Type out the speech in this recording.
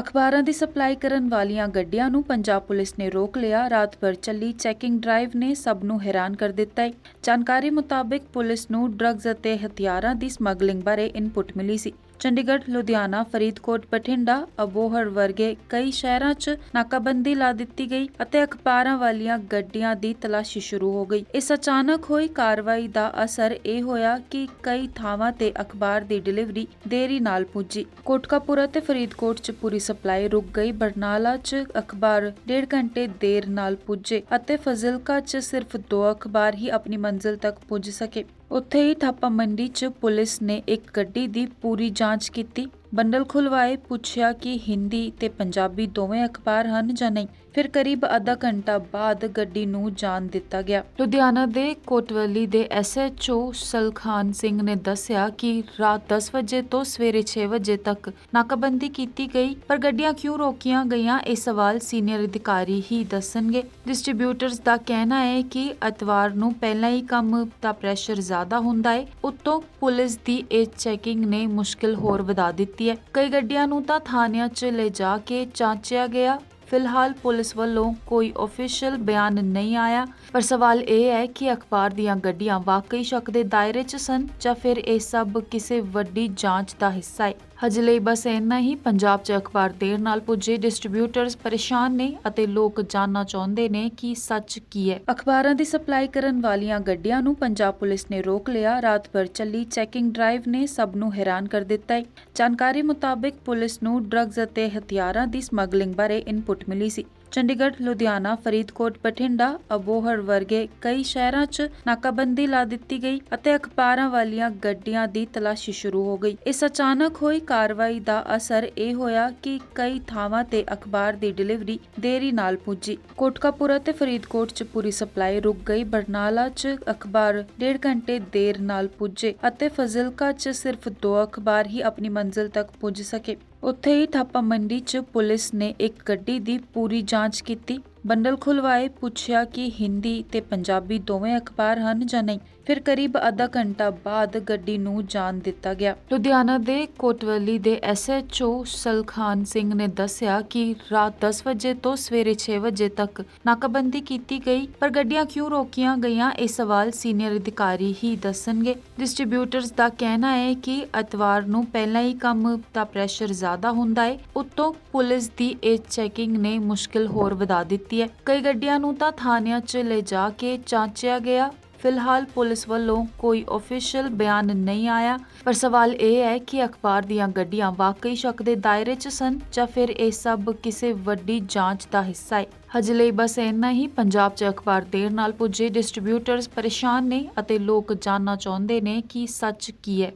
ਅਖਬਾਰਾਂ ਦੀ ਸਪਲਾਈ ਕਰਨ ਵਾਲੀਆਂ ਗੱਡੀਆਂ ਨੂੰ ਪੰਜਾਬ ਪੁਲਿਸ ਨੇ ਰੋਕ ਲਿਆ। ਰਾਤ ਭਰ ਚੱਲੀ ਚੈਕਿੰਗ ਡਰਾਈਵ ਨੇ ਸਭ ਨੂੰ ਹੈਰਾਨ ਕਰ ਦਿੱਤਾ ਹੈ। ਜਾਣਕਾਰੀ ਮੁਤਾਬਕ ਪੁਲਿਸ ਨੂੰ ਡਰੱਗਜ਼ ਅਤੇ ਹਥਿਆਰਾਂ ਦੀ ਸਮਗਲਿੰਗ ਬਾਰੇ ਇਨਪੁਟ ਮਿਲੀ ਸੀ। ਚੰਡੀਗੜ੍ਹ, ਲੁਧਿਆਣਾ, ਫਰੀਦਕੋਟ, ਬਠਿੰਡਾ, ਅਬੋਹਰ ਵਰਗੇ ਕਈ ਸ਼ਹਿਰਾਂ 'ਚ ਨਾਕਾਬੰਦੀ ਲਾ ਦਿੱਤੀ ਗਈ ਅਤੇ ਅਖਬਾਰਾਂ ਵਾਲੀਆਂ ਗੱਡੀਆਂ ਦੀ ਤਲਾਸ਼ੀ ਸ਼ੁਰੂ ਹੋ ਗਈ। ਇਸ ਅਚਾਨਕ ਹੋਈ ਕਾਰਵਾਈ ਦਾ ਅਸਰ ਇਹ ਹੋਇਆ ਕਿ ਕਈ ਥਾਵਾਂ ਤੇ ਅਖਬਾਰ ਦੀ ਡਿਲੀਵਰੀ ਦੇਰੀ ਨਾਲ ਪੁੱਜੀ। ਕੋਟਕਾਪੂਰਾ ਤੇ ਫਰੀਦਕੋਟ 'ਚ ਪੂਰੀ ਸਪਲਾਈ ਰੁਕ ਗਈ। ਬਰਨਾਲਾ 'ਚ ਅਖਬਾਰ ਡੇਢ ਘੰਟੇ ਦੇਰ ਨਾਲ ਪੁੱਜੇ ਅਤੇ ਫਜ਼ਿਲਕਾ 'ਚ ਸਿਰਫ ਦੋ ਅਖਬਾਰ ਹੀ ਆਪਣੀ ਮੰਜ਼ਿਲ ਤੱਕ ਪੁੱਜ ਸਕੇ। ਉੱਥੇ ਹੀ ਥਾਪਾ ਮੰਡੀ 'ਚ ਪੁਲਿਸ ਨੇ ਇੱਕ ਗੱਡੀ ਦੀ ਪੂਰੀ ਜਾਂਚ ਕੀਤੀ। ਬੰਡਲ ਖੁਲਵਾਏ, ਪੁੱਛਿਆ ਕਿ ਹਿੰਦੀ ਤੇ ਪੰਜਾਬੀ ਦੋਵੇਂ ਅਖਬਾਰ ਹਨ ਜਾਂ ਨਹੀਂ। ਫਿਰ ਕਰੀਬ ਅੱਧਾ ਘੰਟਾ ਬਾਅਦ ਗੱਡੀ ਨੂੰ ਜਾਣ ਦਿੱਤਾ ਗਿਆ। ਲੁਧਿਆਣਾ ਦੇ ਕੋਟਵਲੀ ਦੇ ਐਸਐਚਓ ਸਲਖਾਨ ਸਿੰਘ ਨੇ ਦੱਸਿਆ ਕਿ ਰਾਤ 10 ਵਜੇ ਤੋਂ ਸਵੇਰੇ 6 ਵਜੇ ਤੱਕ ਨਾਕਾਬੰਦੀ ਕੀਤੀ ਗਈ, ਪਰ ਗੱਡੀਆਂ ਕਿਉਂ ਰੋਕੀਆਂ ਗਈਆਂ, ਇਹ ਸਵਾਲ ਸੀਨੀਅਰ ਅਧਿਕਾਰੀ ਹੀ ਦੱਸਣਗੇ। ਡਿਸਟ੍ਰੀਬਿਊਟਰਸ ਦਾ ਕਹਿਣਾ ਹੈ ਕਿ ਐਤਵਾਰ ਨੂੰ ਪਹਿਲਾਂ ਹੀ ਕੰਮ ਦਾ ਪ੍ਰੈਸ਼ਰ ਜ਼ਿਆਦਾ ਹੁੰਦਾ ਹੈ, ਉਤੋਂ ਪੁਲਿਸ ਦੀ ਇਹ ਚੈਕਿੰਗ ਨੇ ਮੁਸ਼ਕਿਲ ਹੋਰ ਵਧਾ ਦਿੱਤੀ। ਹੈ। ਕਈ ਗੱਡੀਆਂ ਨੂੰ ਤਾਂ ਥਾਣਿਆਂ 'ਚ ਲੈ ਜਾ ਕੇ ਜਾਂਚਿਆ ਗਿਆ। ਫਿਲਹਾਲ ਪੁਲਿਸ ਵੱਲੋਂ ਕੋਈ ਅਫੀਸ਼ੀਅਲ ਬਿਆਨ ਨਹੀਂ ਆਇਆ। ਪਰ ਸਵਾਲ ਇਹ ਹੈ ਕਿ ਅਖਬਾਰ ਦੀਆਂ ਗੱਡੀਆਂ ਵਾਕਈ ਸ਼ੱਕ ਦੇ ਦਾਇਰੇ 'ਚ ਸਨ ਜਾਂ ਫਿਰ ਇਹ ਸਭ ਕਿਸੇ ਵੱਡੀ ਜਾਂਚ ਦਾ ਹਿੱਸਾ ਹੈ। ਹਜੇ ਲਈ ਬਸ ਇੰਨਾ ਹੀ। ਪੰਜਾਬ 'ਚ ਅਖਬਾਰ ਦੇਰ ਨਾਲ ਪੁੱਜੇ ਡਿਸਟ੍ਰੀਬਿਊਟਰਸ ਪਰੇਸ਼ਾਨ ਨੇ ਅਤੇ ਲੋਕ ਜਾਣਨਾ ਚਾਹੁੰਦੇ ਨੇ ਕਿ ਸੱਚ ਕੀ ਹੈ। ਅਖਬਾਰਾਂ ਦੀ ਸਪਲਾਈ ਕਰਨ ਵਾਲੀਆਂ ਗੱਡੀਆਂ ਨੂੰ ਪੰਜਾਬ ਪੁਲਿਸ ਨੇ ਰੋਕ ਲਿਆ। ਰਾਤ ਭਰ ਚੱਲੀ ਚੈਕਿੰਗ ਡਰਾਈਵ ਨੇ ਸਭ ਨੂੰ ਹੈਰਾਨ ਕਰ ਦਿੱਤਾ ਹੈ। ਜਾਣਕਾਰੀ ਮੁਤਾਬਕ ਪੁਲਿਸ ਨੂੰ ਡਰੱਗਸ ਅਤੇ ਹਥਿਆਰਾਂ ਦੀ ਸਮਗਲਿੰਗ ਬਾਰੇ ਇਨਪੁਟ ਮਿਲੀ ਸੀ। ਚੰਡੀਗੜ੍ਹ, ਲੁਧਿਆਣਾ, ਫਰੀਦਕੋਟ, ਬਠਿੰਡਾ, ਅਬੋਹਰ ਵਰਗੇ ਕਈ ਸ਼ਹਿਰਾਂ 'ਚ ਨਾਕਾਬੰਦੀ ਲਾ ਦਿੱਤੀ ਗਈ ਅਤੇ ਅਖਬਾਰਾਂ ਵਾਲੀਆਂ ਗੱਡੀਆਂ ਦੀ ਤਲਾਸ਼ੀ ਸ਼ੁਰੂ ਹੋ ਗਈ। ਇਸ ਅਚਾਨਕ ਹੋਈ ਕਾਰਵਾਈ ਦਾ ਅਸਰ ਇਹ ਹੋਇਆ ਕਿ ਕਈ ਥਾਵਾਂ ਤੇ ਅਖਬਾਰ ਦੀ ਡਿਲੀਵਰੀ ਦੇਰੀ ਨਾਲ ਪੁੱਜੀ। ਕੋਟਕਾਪੂਰਾ ਤੇ ਫਰੀਦਕੋਟ 'ਚ ਪੂਰੀ ਸਪਲਾਈ ਰੁਕ ਗਈ। ਬਰਨਾਲਾ 'ਚ ਅਖਬਾਰ ਡੇਢ ਘੰਟੇ ਦੇਰ ਨਾਲ ਪੁੱਜੇ ਅਤੇ ਫਜ਼ਿਲਕਾ 'ਚ ਸਿਰਫ ਦੋ ਅਖਬਾਰ ਹੀ ਆਪਣੀ ਮੰਜ਼ਿਲ ਤੱਕ ਪੁੱਜ ਸਕੇ। ਉੱਥੇ ਹੀ ਥਾਪਾ ਮੰਡੀ 'ਚ ਪੁਲਿਸ ਨੇ ਇੱਕ ਗੱਡੀ ਦੀ ਪੂਰੀ ਜਾਂਚ ਕੀਤੀ। ਬੰਡਲ ਖੁਲਵਾਏ, ਪੁੱਛਿਆ ਕਿ ਹਿੰਦੀ ਤੇ ਪੰਜਾਬੀ ਦੋਵੇਂ ਅਖਬਾਰ ਹਨ ਜਾਂ ਨਹੀਂ। ਫਿਰ ਕਰੀਬ ਅੱਧਾ ਘੰਟਾ ਬਾਅਦ ਗੱਡੀ ਨੂੰ ਜਾਣ ਦਿੱਤਾ ਗਿਆ। ਲੁਧਿਆਣਾ ਦੇ ਕੋਟਵੱਲੀ ਦੇ ਐਸਐਚਓ ਸਲਖਾਨ ਸਿੰਘ ਨੇ ਦੱਸਿਆ ਕਿ ਰਾਤ 10 ਵਜੇ ਤੋਂ ਸਵੇਰੇ 6 ਵਜੇ ਤੱਕ ਨਾਕਾਬੰਦੀ ਕੀਤੀ ਗਈ, ਪਰ ਗੱਡੀਆਂ ਕਿਉਂ ਰੋਕੀਆਂ ਗਈਆਂ, ਇਹ ਸਵਾਲ ਸੀਨੀਅਰ ਅਧਿਕਾਰੀ ਹੀ ਦੱਸਣਗੇ। ਡਿਸਟ੍ਰੀਬਿਊਟਰਸ ਦਾ ਕਹਿਣਾ ਹੈ ਕਿ ਐਤਵਾਰ ਨੂੰ ਪਹਿਲਾਂ ਹੀ ਕੰਮ ਦਾ ਪ੍ਰੈਸ਼ਰ ਜ਼ਿਆਦਾ ਹੁੰਦਾ ਹੈ, ਉਤੋਂ ਪੁਲਿਸ ਦੀ ਇਹ ਚੈਕਿੰਗ ਨੇ ਮੁਸ਼ਕਿਲ ਹੋਰ ਵਧਾ ਦਿੱਤੀ। ਹੈ। ਕਈ ਗੱਡੀਆਂ ਨੂੰ ਤਾਂ ਥਾਣਿਆਂ 'ਚ ਲੈ ਜਾ ਕੇ ਜਾਂਚਿਆ ਗਿਆ। ਫਿਲਹਾਲ ਪੁਲਿਸ ਵੱਲੋਂ ਕੋਈ ਅਫੀਸ਼ੀਅਲ ਬਿਆਨ ਨਹੀਂ ਆਇਆ। ਪਰ ਸਵਾਲ ਇਹ ਹੈ ਕਿ ਅਖਬਾਰ ਦੀਆਂ ਗੱਡੀਆਂ ਵਾਕਈ ਸ਼ੱਕ ਦੇ ਦਾਇਰੇ 'ਚ ਸਨ ਜਾਂ ਫਿਰ ਇਹ ਸਭ ਕਿਸੇ ਵੱਡੀ ਜਾਂਚ ਦਾ ਹਿੱਸਾ ਹੈ? ਹਜੇ ਲਈ ਬਸ ਇੰਨਾ ਹੀ। ਪੰਜਾਬ 'ਚ ਅਖਬਾਰ ਦੇਰ ਨਾਲ ਪੁੱਜੇ। ਡਿਸਟ੍ਰੀਬਿਊਟਰਸ ਪਰੇਸ਼ਾਨ ਨੇ ਅਤੇ ਲੋਕ ਜਾਣਨਾ ਚਾਹੁੰਦੇ ਨੇ ਕਿ ਸੱਚ ਕੀ ਹੈ।